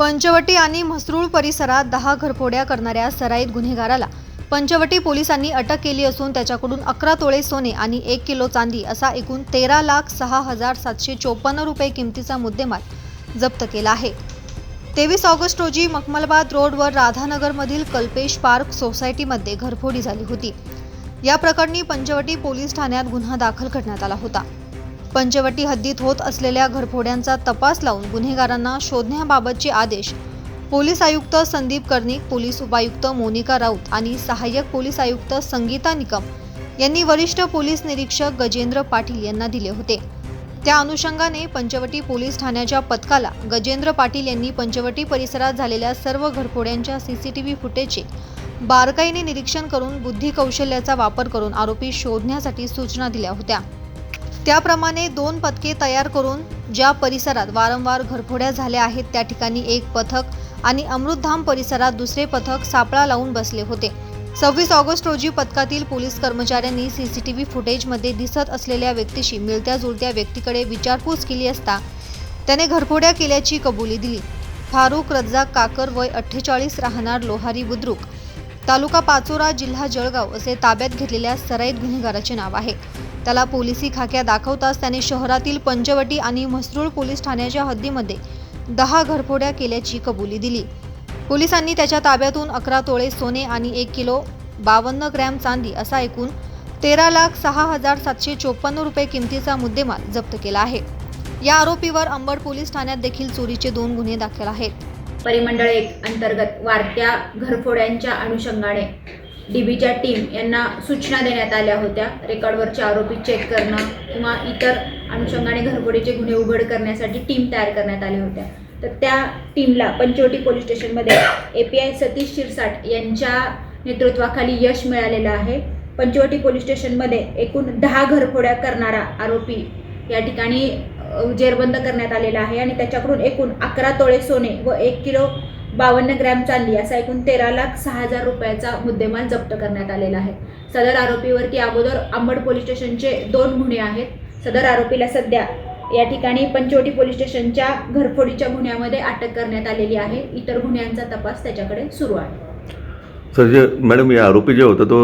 पंचवटी आणि म्हसरूळ परिसरात दहा घरफोड्या करणाऱ्या सराईत गुन्हेगाराला पंचवटी पोलिसांनी अटक केली असून त्याच्याकडून अकरा तोळे सोने आणि एक किलो चांदी असा एकूण तेरा लाख सहा हजार सातशे चोपन्न रुपये किमतीचा मुद्देमाल जप्त केला आहे. तेवीस ऑगस्ट रोजी मखमलबाद रोडवर राधानगरमधील कल्पेश पार्क सोसायटीमध्ये घरफोडी झाली होती. या प्रकरणी पंचवटी पोलीस ठाण्यात गुन्हा दाखल करण्यात आला होता. पंचवटी हद्दीत होत असलेल्या घरफोड्यांचा तपास लावून गुन्हेगारांना शोधण्याबाबतचे आदेश. पोलीस आयुक्त संदीप कर्णिक पोलीस उपायुक्त मोनिका राऊत आणि सहाय्यक पोलीस आयुक्त संगीता निकम यांनी वरिष्ठ पोलीस निरीक्षक गजेंद्र पाटील यांना दिले होते. त्या अनुषंगाने पंचवटी पोलीस ठाण्याच्या पथकाला गजेंद्र पाटील यांनी पंचवटी परिसरात झालेल्या सर्व घरफोड्यांच्या सीसीटीव्ही फुटेजचे बारकाईने निरीक्षण करून बुद्धी कौशल्याचा वापर करून आरोपी शोधण्यासाठी सूचना दिल्या होत्या. त्याप्रमाणे दोन पथके तयार करून ज्या परिसरात वारंवार घरफोड्या झाल्या आहेत त्या ठिकाणी एक पथक आणि अमृतधाम परिसरात दुसरे पथक सापळा लावून बसले होते. सव्वीस ऑगस्ट रोजी पथकातील पोलीस कर्मचाऱ्यांनी सीसीटीव्ही फुटेजमध्ये दिसत असलेल्या व्यक्तीशी मिळत्या जुळत्या व्यक्तीकडे विचारपूस केली असता त्याने घरफोड्या केल्याची कबुली दिली. फारुख रज्जाक काकर वय अठ्ठेचाळीस राहणार लोहारी बुद्रुक. तालुका पाचोरा जिल्हा जळगाव असे ताब्यात घेतलेल्या सराईत गुन्हेगाराचे नाव आहे. त्याला पोलिसी खाक्या दाखवताच त्याने शहरातील पंचवटी आणि म्हसरूळ पोलीस ठाण्याच्या हद्दीमध्ये दहा घरफोड्या केल्याची कबुली दिली. पोलिसांनी त्याच्या ताब्यातून अकरा तोळे सोने आणि एक किलो बावन्न ग्रॅम चांदी असा एकूण तेरा लाख सहा हजार सातशे चोपन्न रुपये किमतीचा मुद्देमाल जप्त केला आहे. या आरोपीवर अंबड पोलीस ठाण्यात देखील चोरीचे दोन गुन्हे दाखल आहेत. परिमंडळ एक अंतर्गत वाढत्या घरफोड्यांच्या अनुषंगाने डीबीच्या टीम यांना सूचना देण्यात आल्या होत्या. रेकॉर्डवरचे आरोपी चेक करणं किंवा इतर अनुषंगाने घरफोडीचे गुन्हे उघड करण्यासाठी टीम तयार करण्यात आल्या होत्या. तर त्या टीमला पंचवटी पोलीस स्टेशनमध्ये A P I Satish Shirsat यांच्या नेतृत्वाखाली यश मिळालेलं आहे. पंचवटी पोलीस स्टेशनमध्ये एकूण दहा घरफोड्या करणारा आरोपी या ठिकाणी जेरबंद करण्यात आलेला आहे आणि त्याच्याकडून एकूण अकरा तोळे सोने व एक किलो बावन्न ग्रॅम चांदी असा एकूण तेरा लाख सहा हजार रुपयाचा मुद्देमाल जप्त करण्यात आलेला आहे. सदर आरोपीवरती अगोदर अंबड पोलीस स्टेशनचे दोन गुन्हे आहेत. सदर आरोपीला सध्या या ठिकाणी पंचवटी पोलीस स्टेशनच्या घरफोडीच्या गुन्ह्यामध्ये अटक करण्यात आलेली आहे. इतर गुन्ह्यांचा तपास त्याच्याकडे सुरू आहे. सर जे मॅडम या आरोपी जे होता तो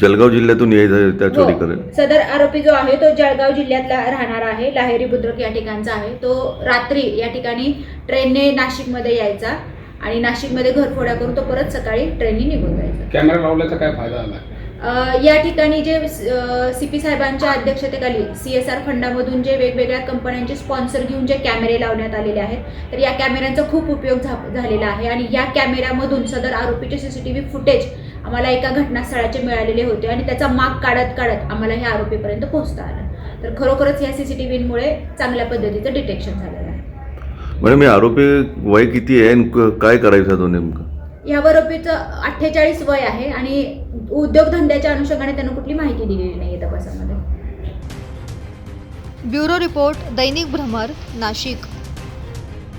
जळगाव जिल्ह्यातून यायचा त्या चोरी हो. करेल. सदर आरोपी जो आहे तो जळगाव जिल्ह्यातला राहणार आहे. लाहेरी बुद्रुक या ठिकाणचा आहे. तो रात्री या ठिकाणी ट्रेनने नाशिकमध्ये यायचा आणि नाशिकमध्ये घरफोड्या करून तो परत सकाळी ट्रेनने निघून जायचा. कॅमेरा लावल्याचा काय फायदा झाला? या ठिकाणी जे सी पी साहेबांच्या अध्यक्षतेखाली सी एस आर फंडामधून जे वेगवेगळ्या कंपन्यांचे स्पॉन्सर घेऊन जे कॅमेरे लावण्यात आलेले आहेत तर या कॅमेऱ्यांचा खूप उपयोग झालेला आहे आणि या कॅमेऱ्यामधून सदर आरोपीचे C C T V footage आम्हाला एका घटनास्थळाचे मिळालेले होते आणि त्याचा माग काढत काढत आम्हाला ह्या आरोपीपर्यंत पोहोचता आलं. तर खरोखरच या सी सी टी व्हीमुळे चांगल्या पद्धतीचं डिटेक्शन झालेलं आहे. मॅडम या आरोपी वय किती आहे काय करायचं तो नेमकं? या आरोपीचं अठ्ठेचाळीस वय आहे आणि उद्योगधंद्याच्या अनुषंगाने त्यांना कुठली माहिती दिलेली नाही आहे तपासामध्ये. ब्युरो रिपोर्ट दैनिक भ्रमर नाशिक.